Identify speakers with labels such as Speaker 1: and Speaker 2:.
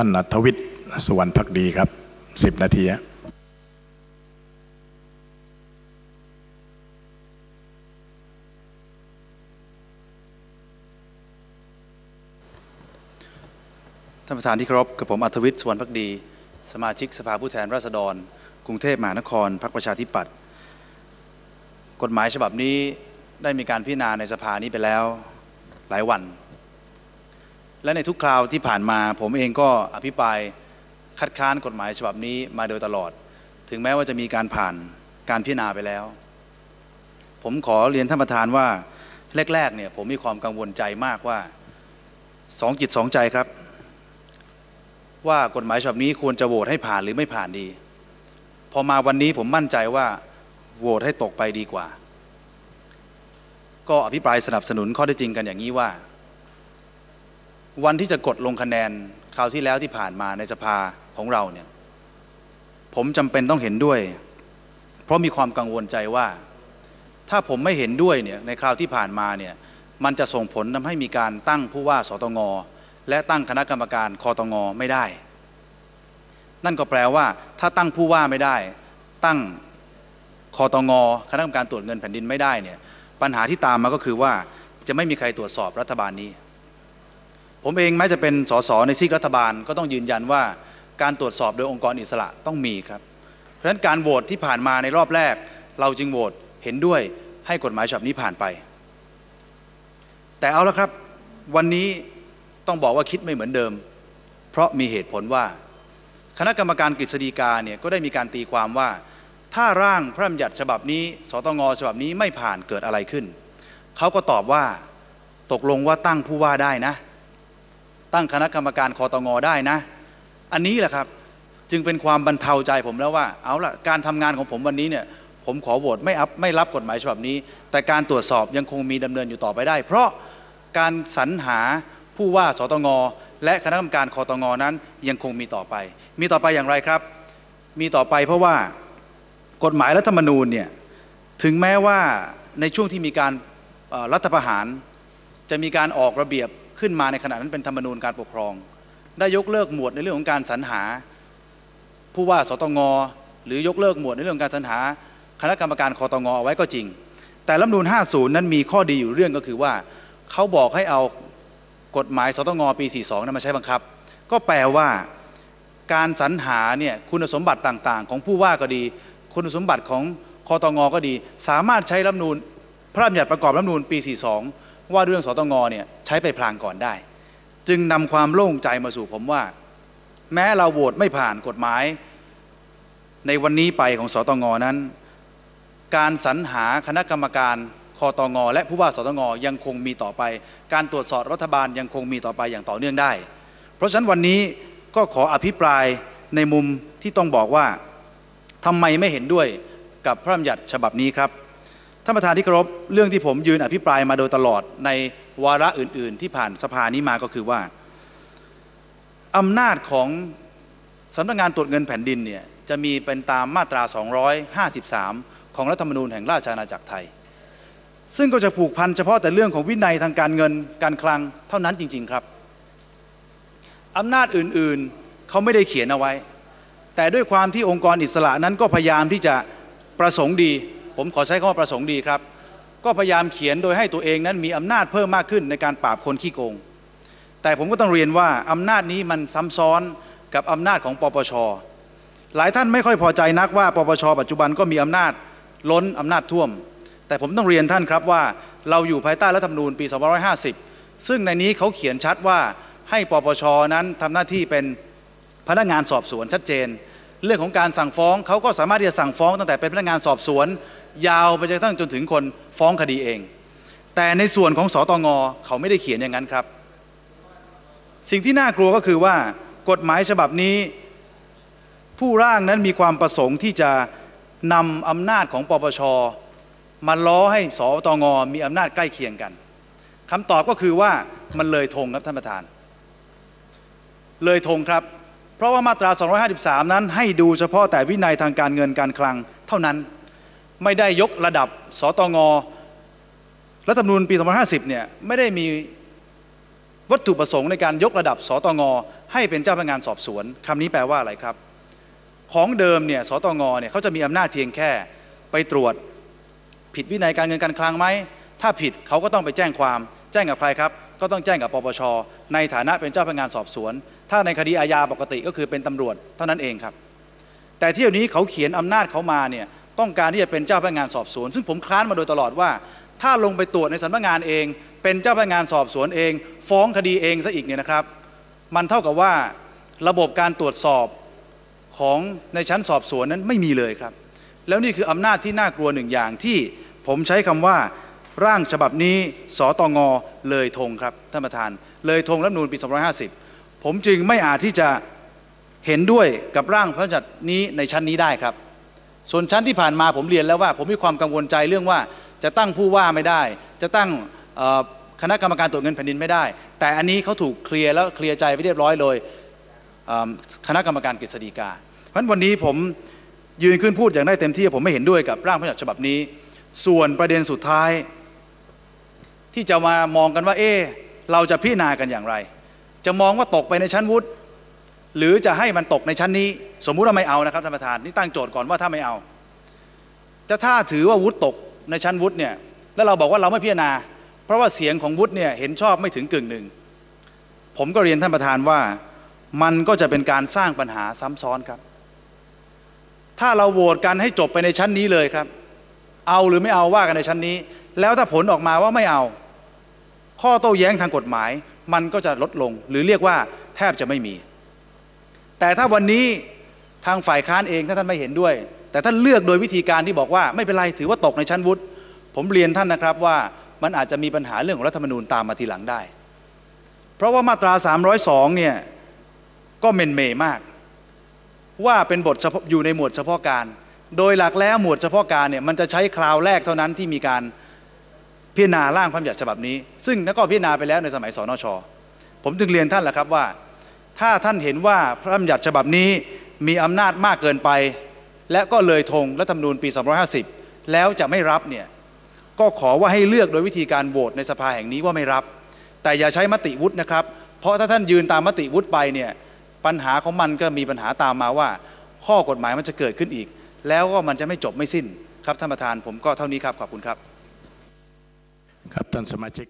Speaker 1: ท่านนัทวิทย์สุวรรณพักดีครับสิบนาที
Speaker 2: ท่านประธานที่เคารพกับผมอัธวิทย์สุวรรณพักดี สมาชิกสภาผู้แทนราษฎร กรุงเทพมหานครพรรคประชาธิปัตย์กฎหมายฉบับนี้ได้มีการพิจารณาในสภานี้ไปแล้วหลายวัน และในทุกคราวที่ผ่านมาผมเองก็อภิปรายคัดค้านกฎหมายฉบับนี้มาโดยตลอด ถึงแม้ว่าจะมีการผ่านการพิจารณาไปแล้ว ผมขอเรียนท่านประธานว่าแรกๆเนี่ยผมมีความกังวลใจมากว่าสองจิตสองใจครับ ว่ากฎหมายฉบับนี้ควรจะโหวตให้ผ่านหรือไม่ผ่านดี พอมาวันนี้ผมมั่นใจว่าโหวตให้ตกไปดีกว่า ก็อภิปรายสนับสนุนข้อเท็จจริงกันอย่างนี้ว่า วันที่จะกดลงคะแนนคราวที่แล้วที่ผ่านมาในสภาของเราเนี่ยผมจำเป็นต้องเห็นด้วย เพราะมีความกังวลใจว่า ถ้าผมไม่เห็นด้วยเนี่ยในคราวที่ผ่านมาเนี่ยมันจะส่งผลทำให้มีการตั้งผู้ว่าสตงและตั้งคณะกรรมการคอตงไม่ได้ นั่นก็แปลว่า ถ้าตั้งผู้ว่าไม่ได้ ตั้งคอตงคณะกรรมการตรวจเงินแผ่นดินไม่ได้เนี่ยปัญหาที่ตามมาก็คือว่าจะไม่มีใครตรวจสอบรัฐบาลนี้ ผมเองแม้จะเป็นสสในซีกรัฐบาลก็ต้องยืนยันว่าการตรวจสอบโดยองค์กรอิสระต้องมีครับ เพราะฉะนั้นการโหวตที่ผ่านมาในรอบแรก เราจึงโหวตเห็นด้วยให้กฎหมายฉบับนี้ผ่านไป แต่เอาละครับ วันนี้ต้องบอกว่าคิดไม่เหมือนเดิม เพราะมีเหตุผลว่า คณะกรรมการกฤษฎีกาเนี่ยก็ได้มีการตีความว่า ถ้าร่างพระราชบัญญัติฉบับนี้ สตงฉบับนี้ไม่ผ่านเกิดอะไรขึ้น เขาก็ตอบว่าตกลงว่าตั้งผู้ว่าได้นะ ตั้งคณะกรรมการคอตงอได้นะ อันนี้แหละครับจึงเป็นความบรรเทาใจผมแล้วว่า เอาละการทำงานของผมวันนี้เนี่ยผมขอโหวตไม่อัพไม่รับกฎหมายฉบับนี้ แต่การตรวจสอบยังคงมีดำเนินอยู่ต่อไปได้ เพราะการสรรหาผู้ว่าสตงและคณะกรรมการคอตงนั้นยังคงมีต่อไป มีต่อไปอย่างไรครับ มีต่อไปเพราะว่ากฎหมายรัฐธรรมนูญเนี่ยถึงแม้ว่าในช่วงที่มีการรัฐประหาร จะมีการออกระเบียบ ขึ้นมาในขณะนั้นเป็นธรรมนูญการปกครอง ได้ยกเลิกหมวดในเรื่องของการสรรหา ผู้ว่าสตงหรือยกเลิกหมวดในเรื่องการสรรหา คณะกรรมการคอตงเอาไว้ก็จริง แต่รัฐมนูญ50 นั้นมีข้อดีอยู่เรื่องก็คือว่าเขาบอกให้เอากฎหมายสตงปี 42นั้นมาใช้บังคับ ก็แปลว่าการสรรหาเนี่ยคุณสมบัติต่างๆ ของผู้ว่าก็ดี คุณสมบัติของคอตงก็ดี สามารถใช้รัฐมนูญพระราชบัญญัติประกอบรัฐมนูญปี 42 ว่าเรื่องสตงเนี่ยใช้ไปพลางก่อนได้ จึงนำความโล่งใจมาสู่ผมว่า แม้เราโหวตไม่ผ่านกฎหมาย ในวันนี้ไปของสตงนั้น การสรรหาคณะกรรมการคอตงและผู้ว่าสตงยังคงมีต่อไป การตรวจสอบรัฐบาลยังคงมีต่อไปอย่างต่อเนื่องได้ เพราะฉะนั้นวันนี้ก็ขออภิปรายในมุมที่ต้องบอกว่าทำไมไม่เห็นด้วยกับพระราชบัญญัติฉบับนี้ครับ ท่านประธานที่เคารพเรื่องที่ผมยืนอภิปรายมาโดยตลอดในวาระอื่น ๆ ที่ผ่านสภานี้มาก็คือว่าอำนาจของสำนักงานตรวจเงินแผ่นดินเนี่ยจะมีเป็นตามมาตรา 253 ของรัฐธรรมนูญแห่งราชอาณาจักรไทย ซึ่งก็จะผูกพันเฉพาะแต่เรื่องของวินัยทางการเงินการคลังเท่านั้นจริง ๆครับอำนาจอื่นๆเขาไม่ได้เขียนเอาไว้ แต่ด้วยความที่องค์กรอิสระนั้นก็พยายามที่จะประสงค์ดี ผมขอใช้คำว่าประสงค์ดีครับ ก็พยายามเขียนโดยให้ตัวเองนั้นมีอำนาจเพิ่มมากขึ้นในการปราบคนขี้โกง แต่ผมก็ต้องเรียนว่าอำนาจนี้มันซ้ำซ้อนกับอำนาจของปปช หลายท่านไม่ค่อยพอใจนักว่าปปช ปัจจุบันก็มีอำนาจล้นอำนาจท่วม แต่ผมต้องเรียนท่านครับว่าเราอยู่ภายใต้รัฐธรรมนูญปี2550 ซึ่งในนี้เขาเขียนชัดว่าให้ปปชนั้นทำหน้าที่เป็นพนักงานสอบสวนชัดเจน เรื่องของการสั่งฟ้องเขาก็สามารถที่จะสั่งฟ้องตั้งแต่เป็นพนักงานสอบสวน ยาวไปจนกระทั่งจนถึงคนฟ้องคดีเอง แต่ในส่วนของสตงเขาไม่ได้เขียนอย่างนั้นครับ สิ่งที่น่ากลัวก็คือว่ากฎหมายฉบับนี้ ผู้ร่างนั้นมีความประสงค์ที่จะนำอำนาจของปปชมาล้อให้สตงมีอำนาจใกล้เคียงกันคำตอบก็คือว่ามันเลยธงครับท่านประธาน เลยธงครับ เพราะว่ามาตรา 253 นั้นให้ดูเฉพาะแต่วินัยทางการเงินการคลังเท่านั้นไม่ได้ยกระดับสตงรัฐธรรมนูญปี 2550 เนี่ยไม่ได้มีวัตถุประสงค์ในการยกระดับสตงให้เป็นเจ้าพนักงานสอบสวนคำนี้แปลว่าอะไรครับ ของเดิมเนี่ยสตงเนี่ยเขาจะมีอำนาจเพียงแค่ไปตรวจผิดวินัยการเงินการคลังไหม ถ้าผิดเขาก็ต้องไปแจ้งความ แจ้งกับใครครับ ก็ต้องแจ้งกับปปชในฐานะเป็นเจ้าพนักงานสอบสวน ถ้าในคดีอาญาปกติก็คือเป็นตำรวจเท่านั้นเองครับ แต่ที่เดี๋ยวนี้เขาเขียนอำนาจเขามาเนี่ยต้องการที่จะเป็นเจ้าพนักงานสอบสวน ซึ่งผมค้านมาโดยตลอดว่า ถ้าลงไปตรวจในสำนักงานเอง เป็นเจ้าพนักงานสอบสวนเอง ฟ้องคดีเองซะอีกเนี่ยนะครับ มันเท่ากับว่าระบบการตรวจสอบของในชั้นสอบสวนนั้นไม่มีเลยครับ แล้วนี่คืออำนาจที่น่ากลัวหนึ่งอย่างที่ผมใช้คำว่าร่างฉบับนี้สตงเลยธงครับท่านประธาน เลยธงรัฐธรรมนูญปี 250 ผมจึงไม่อาจที่จะเห็นด้วยกับร่างพระราชบัญญัตินี้ในชั้นนี้ได้ครับ ส่วนชั้นที่ผ่านมาผมเรียนแล้วว่า ผมมีความกังวลใจเรื่องว่าจะตั้งผู้ว่าไม่ได้ จะตั้งคณะกรรมการตรวจเงินแผ่นดินไม่ได้ แต่อันนี้เขาถูกเคลียร์แล้วเคลียร์ใจไปเรียบร้อยโดยคณะกรรมการกฤษฎีกา เพราะฉะนั้นวันนี้ผมยืนขึ้นพูดอย่างได้เต็มที่ ผมไม่เห็นด้วยกับร่างพระราชบัญญัติฉบับนี้ ส่วนประเด็นสุดท้าย ที่จะมามองกันว่า เอ๊เราจะพิจารณากันอย่างไร จะมองว่าตกไปในชั้นวุฒิหรือจะให้มันตกในชั้นนี้ สมมุติว่าไม่เอานะครับท่านประธานนี่ตั้งโจทย์ก่อนว่าถ้าไม่เอา จะถ้าถือว่าวุฒิตกในชั้นวุฒิเนี่ยแล้วเราบอกว่าเราไม่พิจารณา เพราะว่าเสียงของวุฒิเนี่ยเห็นชอบไม่ถึงกึ่งหนึ่งผมก็เรียนท่านประธานว่ามันก็จะเป็นการสร้างปัญหาซ้ำซ้อนครับ ถ้าเราโหวตกันให้จบไปในชั้นนี้เลยครับ เอาหรือไม่เอาว่ากันในชั้นนี้ แล้วถ้าผลออกมาว่าไม่เอา ข้อโต้แย้งทางกฎหมาย มันก็จะลดลงหรือเรียกว่าแทบจะไม่มี แต่ถ้าวันนี้ทางฝ่ายค้านเองถ้าท่านไม่เห็นด้วย แต่ท่านเลือกโดยวิธีการที่บอกว่าไม่เป็นไรถือว่าตกในชั้นวุฒิผมเรียนท่านนะครับว่ามันอาจจะมีปัญหาเรื่องของรัฐธรรมนูญตามมาทีหลังได้ เพราะว่ามาตรา 302 เนี่ยก็เมนเมมาก ว่าเป็นบทอยู่ในหมวดเฉพาะการ โดยหลักแล้วหมวดเฉพาะการเนี่ยมันจะใช้คราวแรกเท่านั้นที่มีการ พิจารณาร่างพระบัญญัติฉบับนี้ ซึ่งก็พิจารณาไปแล้วในสมัยสนช ผมจึงเรียนท่านแหละครับว่า ถ้าท่านเห็นว่าพระบัญญัติฉบับนี้มีอำนาจมากเกินไป และก็เลยธงรัฐธรรมนูญปี 250 แล้วจะไม่รับเนี่ยก็ขอว่าให้เลือกโดยวิธีการโหวตในสภาแห่งนี้ว่าไม่รับ แต่อย่าใช้มติวุฒินะครับ เพราะถ้าท่านยืนตามมติวุฒิไปเนี่ยปัญหาของมันก็มีปัญหาตามมาว่า ข้อกฎหมายมันจะเกิดขึ้นอีก แล้วก็มันจะไม่จบไม่สิ้นครับท่านประธานผมก็เท่านี้ครับขอบคุณครับ
Speaker 1: ครั